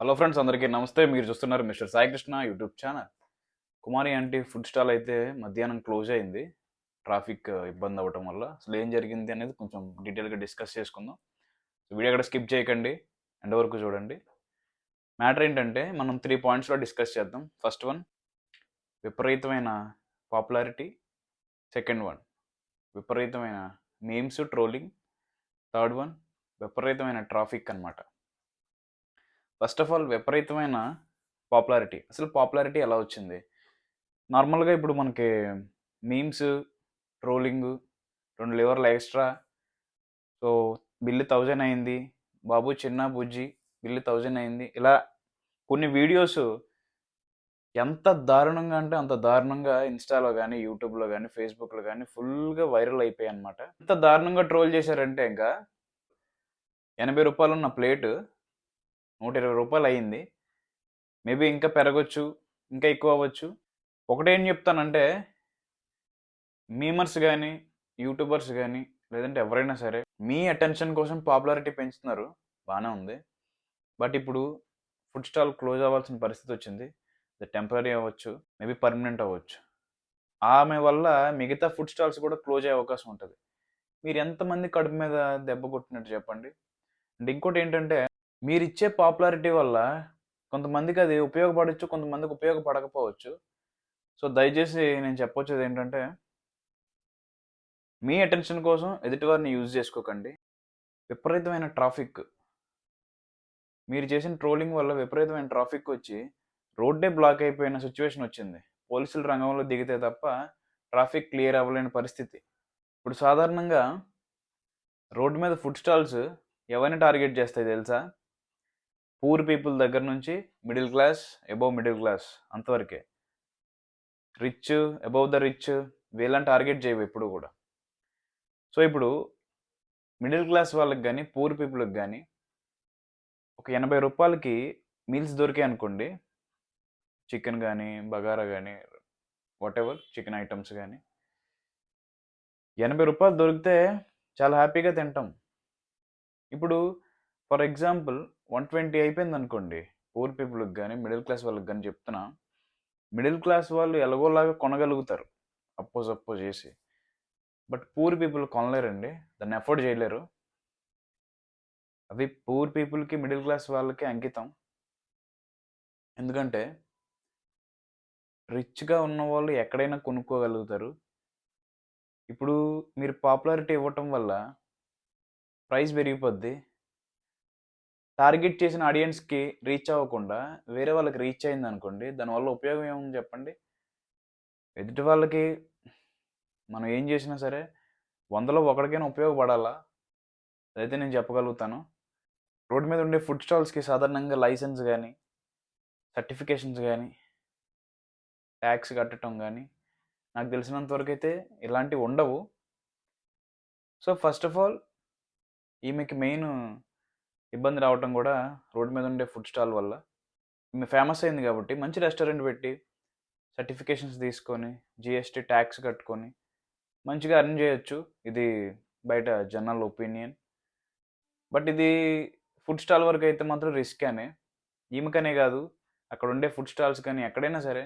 Hello friends అందరికీ నమస్తే. మీరు చూస్తున్నారు mister Saikrishna YouTube channel. Kumari aunty food stall అయితే మధ్యాహ్నం క్లోజ్ అయింది. ట్రాఫిక్ uh, ఇబ్బంది అవ్వటం వల్ల. అసలు ఏం జరిగింది అనేది కొంచెం డీటెయిల్గా డిస్కస్ చేసుకుందాం. వీడియో అక్కడ స్కిప్ చేయకండి. ఎండ్ వరకు చూడండి. మ్యాటర్ ఏంటంటే మనం త్రీ పాయింట్స్లో డిస్కస్ చేద్దాం. ఫస్ట్ వన్ విపరీతమైన పాపులారిటీ. సెకండ్ వన్ విపరీతమైన మేమ్స్ ట్రోలింగ్. థర్డ్ వన్ విపరీతమైన ట్రాఫిక్ అన్నమాట. ఫస్ట్ ఆఫ్ ఆల్ విపరీతమైన పాపులారిటీ. అసలు పాపులారిటీ ఎలా వచ్చింది? నార్మల్గా ఇప్పుడు మనకి మీమ్స్ ట్రోలింగ్ రెండు లివర్లు ఎక్స్ట్రా. సో బిల్లు థౌజండ్ అయింది. బాబు చిన్న బుజ్జి బిల్లు థౌజండ్ అయింది. ఇలా కొన్ని వీడియోస్ ఎంత దారుణంగా అంటే అంత దారుణంగా ఇన్స్టాలో కానీ యూట్యూబ్లో కానీ ఫేస్బుక్లో కానీ ఫుల్గా వైరల్ అయిపోయాయి అనమాట ఎంత దారుణంగా ట్రోల్ చేశారంటే ఇంకా ఎనభై రూపాయలు ఉన్న ప్లేటు నూట ఇరవై రూపాయలు అయ్యింది మేబీ ఇంకా పెరగచ్చు ఇంకా ఎక్కువ అవ్వచ్చు ఒకటేం చెప్తానంటే మీమర్స్ కానీ యూట్యూబర్స్ కానీ లేదంటే ఎవరైనా సరే మీ అటెన్షన్ కోసం పాపులారిటీ పెంచుతున్నారు. బాగానే ఉంది. బట్ ఇప్పుడు ఫుడ్ స్టాల్ క్లోజ్ అవ్వాల్సిన పరిస్థితి వచ్చింది. అది టెంపరీ అవ్వచ్చు మేబీ పర్మనెంట్ అవ్వచ్చు. ఆమె వల్ల మిగతా ఫుడ్ స్టాల్స్ కూడా క్లోజ్ అయ్యే అవకాశం ఉంటుంది. మీరు ఎంతమంది కడుపు మీద దెబ్బ కొట్టినట్టు చెప్పండి. అండ్ ఇంకోటి ఏంటంటే మీరిచ్చే పాపులారిటీ వల్ల కొంతమందికి అది ఉపయోగపడవచ్చు కొంతమందికి ఉపయోగపడకపోవచ్చు. సో దయచేసి నేను చెప్పొచ్చేది ఏంటంటే మీ అటెన్షన్ కోసం ఎదుటివారిని యూజ్ చేసుకోకండి. విపరీతమైన ట్రాఫిక్. మీరు చేసిన ట్రోలింగ్ వల్ల విపరీతమైన ట్రాఫిక్ వచ్చి రోడ్డే బ్లాక్ అయిపోయిన సిచ్యువేషన్ వచ్చింది. పోలీసులు రంగంలో దిగితే తప్ప ట్రాఫిక్ క్లియర్ అవ్వలేని పరిస్థితి. ఇప్పుడు సాధారణంగా రోడ్డు మీద ఫుడ్ స్టాల్స్ ఎవరిని టార్గెట్ చేస్తాయి తెలుసా? పూర్ పీపుల్ దగ్గర నుంచి middle class above middle class అంతవరకే. రిచ్ అబౌవ్ ద రిచ్ వీళ్ళని టార్గెట్ చేయవు ఎప్పుడు కూడా. సో ఇప్పుడు మిడిల్ క్లాస్ వాళ్ళకి కానీ పూర్ పీపుల్కి కానీ ఒక ఎనభై రూపాయలకి మీల్స్ దొరికాయి అనుకోండి. చికెన్ కానీ బగారా కానీ వాట్ ఎవర్ చికెన్ ఐటమ్స్ కానీ ఎనభై రూపాయలు దొరికితే చాలా హ్యాపీగా తింటాం. ఇప్పుడు ఫర్ ఎగ్జాంపుల్ వన్ ట్వంటీ అయిపోయింది అనుకోండి పూర్ పీపుల్కి కానీ మిడిల్ క్లాస్ వాళ్ళకి కానీ చెప్తున్నా మిడిల్ క్లాస్ వాళ్ళు ఎలాగోలాగా కొనగలుగుతారు అపోజ్ అపోజ్ చేసి. బట్ పూర్ పీపుల్ కొనలేరండి దాన్ని అఫోర్డ్ చేయలేరు. అది పూర్ పీపుల్కి మిడిల్ క్లాస్ వాళ్ళకి అంకితం. ఎందుకంటే రిచ్గా ఉన్న వాళ్ళు ఎక్కడైనా కొనుక్కోగలుగుతారు. ఇప్పుడు మీరు పాపులారిటీ ఇవ్వటం వల్ల ప్రైస్ పెరిగిపోద్ది. టార్గెట్ చేసిన ఆడియన్స్కి రీచ్ అవ్వకుండా వేరే వాళ్ళకి రీచ్ అయింది అనుకోండి దానివల్ల ఉపయోగం ఏముంది చెప్పండి? ఎదుటి వాళ్ళకి మనం ఏం చేసినా సరే వందలో ఒకడికైనా ఉపయోగపడాలా? అదైతే నేను చెప్పగలుగుతాను. రోడ్డు మీద ఉండే ఫుడ్ స్టాల్స్కి సాధారణంగా లైసెన్స్ కానీ సర్టిఫికేషన్స్ కానీ ట్యాక్స్ కట్టడం కానీ నాకు తెలిసినంత వరకు అయితే ఇలాంటివి ఉండవు. సో ఫస్ట్ ఆఫ్ ఆల్ ఈమెకి మెయిన్ ఇబ్బంది రావటం కూడా రోడ్డు మీద ఉండే ఫుడ్ స్టాల్ వల్ల ఫేమస్ అయింది కాబట్టి మంచి రెస్టారెంట్ పెట్టి సర్టిఫికేషన్స్ తీసుకొని జిఎస్టీ ట్యాక్స్ కట్టుకొని మంచిగా అర్న్ చేయొచ్చు. ఇది బయట జనరల్ ఒపీనియన్. బట్ ఇది ఫుడ్ స్టాల్ వరకు అయితే మాత్రం రిస్క్ అనే. ఈమెకనే కాదు అక్కడ ఉండే ఫుడ్ స్టాల్స్ కానీ ఎక్కడైనా సరే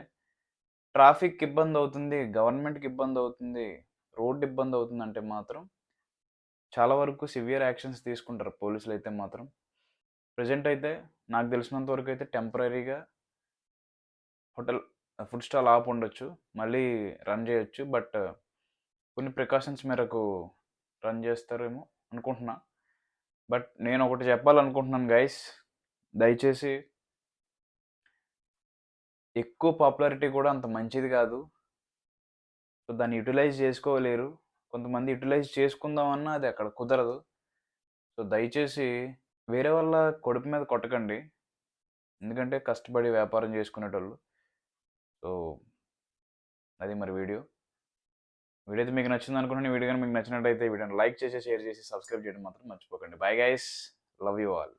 ట్రాఫిక్ ఇబ్బంది అవుతుంది గవర్నమెంట్కి ఇబ్బంది అవుతుంది రోడ్డు ఇబ్బంది అవుతుంది అంటే మాత్రం చాలా వరకు సివియర్ యాక్షన్స్ తీసుకుంటారు పోలీసులు అయితే మాత్రం. ప్రజెంట్ అయితే నాకు తెలిసినంత వరకు అయితే టెంపరీగా హోటల్ ఫుడ్ స్టాల్ ఆపు ఉండొచ్చు మళ్ళీ రన్ చేయొచ్చు బట్ కొన్ని ప్రికాషన్స్ మేరకు రన్ చేస్తారేమో అనుకుంటున్నా. బట్ నేను ఒకటి చెప్పాలనుకుంటున్నాను గైస్ దయచేసి ఎక్కువ పాపులారిటీ కూడా అంత మంచిది కాదు. సో దాన్ని యూటిలైజ్ చేసుకోలేరు. కొంతమంది యూటిలైజ్ చేసుకుందామన్నా అది అక్కడ కుదరదు. సో దయచేసి వేరే వాళ్ళ కొడుకు మీద కొట్టకండి. ఎందుకంటే కష్టపడి వ్యాపారం చేసుకునేటోళ్ళు. సో అది మరి వీడియో. వీడియో అయితే మీకు నచ్చింది అనుకుంటున్నాను. వీడియో కానీ మీకు నచ్చినట్టయితే వీడియోని లైక్ చేసి షేర్ చేసి సబ్స్క్రైబ్ చేయడం మాత్రం మర్చిపోకండి. Bye guys love you all